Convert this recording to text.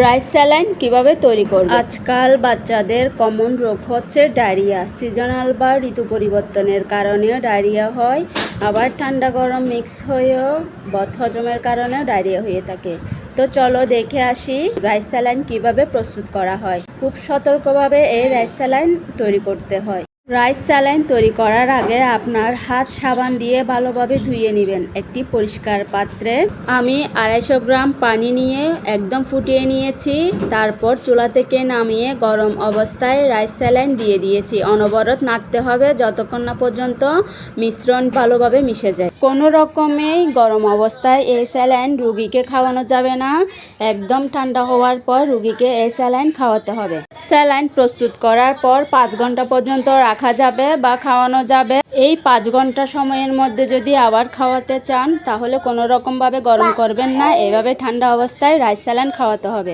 Rice saline কীভাবে তৈরি করব? আজকাল বাচ্চাদের কমন রোগ হচ্ছে ডায়রিয়া। সিজনাল বা ঋতু পরিবর্তনের কারণেও ডায়রিয়া হয়, আবার ঠান্ডা গরম মিক্স হয়েও বদ হজমের কারণেও ডায়রিয়া হয়ে থাকে। তো চলো দেখে আসি রাইস স্যালাইন কীভাবে প্রস্তুত করা হয়। খুব সতর্কভাবে এই রাইস স্যালাইন তৈরি করতে হয়। রাইস স্যালাইন তৈরি করার আগে আপনার হাত সাবান দিয়ে ভালোভাবে ধুয়ে নেবেন। একটি পরিষ্কার পাত্রে আমি আড়াইশো গ্রাম পানি নিয়ে একদম ফুটিয়ে নিয়েছি। তারপর চুলা থেকে নামিয়ে গরম অবস্থায় রাইস স্যালাইন দিয়ে দিয়েছি। অনবরত নাড়তে হবে যতক্ষণ না পর্যন্ত মিশ্রণ ভালোভাবে মিশে যায়। কোনো রকমেই গরম অবস্থায় এই স্যালাইন রুগীকে খাওয়ানো যাবে না। একদম ঠান্ডা হওয়ার পর রুগীকে এই স্যালাইন খাওয়াতে হবে। স্যালাইন প্রস্তুত করার পর পাঁচ ঘণ্টা পর্যন্ত রাখা যাবে বা খাওয়ানো যাবে। এই পাঁচ ঘণ্টা সময়ের মধ্যে যদি আবার খাওয়াতে চান, তাহলে কোনো রকমভাবে গরম করবেন না। এভাবে ঠান্ডা অবস্থায় রাইস স্যালান খাওয়াতে হবে।